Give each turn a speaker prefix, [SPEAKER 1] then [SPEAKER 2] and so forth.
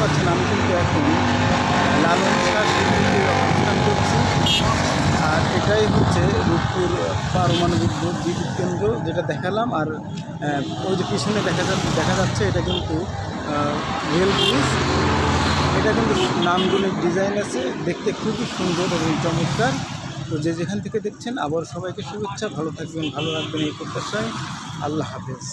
[SPEAKER 1] পাচ্ছেন, আমি কিন্তু এখন লালন শাহ অবস্থান করছি। আর এটাই হচ্ছে রূপপুর পারমাণবিক বিদ্যুৎ কেন্দ্র যেটা দেখালাম। আর ওই যে পিছনে দেখা যাচ্ছে দেখা যাচ্ছে এটা কিন্তু রেল ব্রিজ। এটা কিন্তু নামগুলির ডিজাইন আছে, দেখতে খুবই সুন্দর এবং চমৎকার। তো যে যেখান থেকে দেখছেন, আবার সবাইকে শুভেচ্ছা। ভালো থাকবেন, ভালো রাখবেন এই প্রত্যাশায়। আল্লাহ হাফেজ।